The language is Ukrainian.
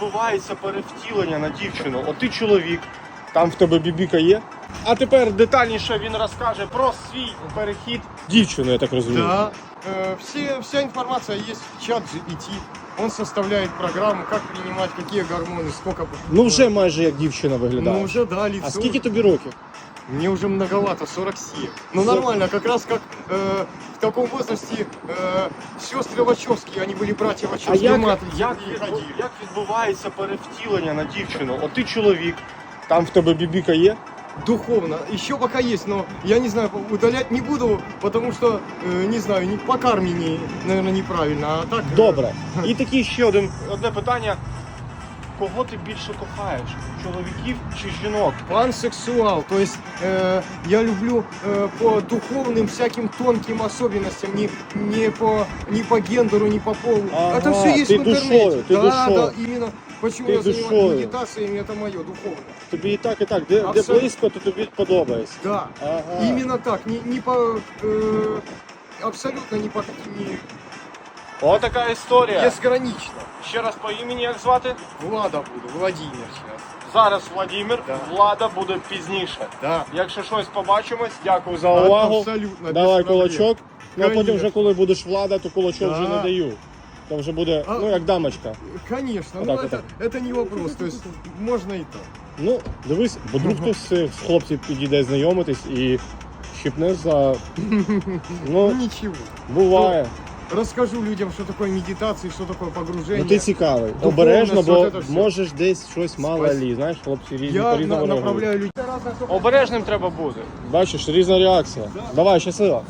відбувається перевтілення на дівчину? От ти чоловік, там в тебе бібіка є. А тепер детальніше він розкаже про свій перехід дівчину, я так розумію. Да. Э, все, вся информация есть в чат GPT. Он составляет программу, как принимать, какие гормоны, сколько... Ну вже майже як дівчина виглядає. Ну, вже да, лицо. А скільки тобі років? Мне уже многовато, 47. Ну, За- нормально, как раз как э, в таком возрасте э, сестры Вачовски, они были братья А Вачовски. як, матрицы як, и відбу- ходили. як відбувається перевтілення на дівчину? От ти чоловік, там в тебе бібіка є. Духовно. Еще пока есть, но я не знаю, удалять не буду, потому что, э, не знаю, не, по карме, не, наверное, неправильно. А так... э, Добре. І таке ще один, одне питання. Кого ти більше кохаєш? Чоловіків чи жінок? Пансексуал, то есть э, я люблю э, по духовным всяким тонким особенностям, не, не, по, не по гендеру, не по полу. Ага, это все есть ты в интернете. душою, ты да, душою. да, именно. Почему Ты я занимаюсь душою. медитациями, это мое духовное. Тобі і так, і так. Де, де Абсолютно. близько, то тобі подобається. Да, Ага. именно так, не, не по... э, абсолютно не по каким О, така історія. Безгранично. Ще раз по імені як звати? Влада буду, Владимир сейчас. Зараз Владимир, Да. влада буде пізніше. Да. Якщо щось побачимось, дякую за увагу. Абсолютно. без Давай проблем. кулачок. Ну а потім Конечно. вже коли будеш влада, то кулачок вже не даю. То вже буде, А- ну як дамочка. Конечно, Вот ну это не вопрос, то есть можно и так. Ну, дивись, бо вдруг хтось з хлопців підійде знайомитись і щипне за. Ну Ну, ничего. буває. Расскажу людям, що такое медитація, що такое погружение. Ну ти цікавий. Обережно, бо можеш десь щось мало лі. Знаєш, хлопці різні Я по-різному на- направляю людей. Обережним треба бути. Бачиш, різна реакція. Давай, щасливо.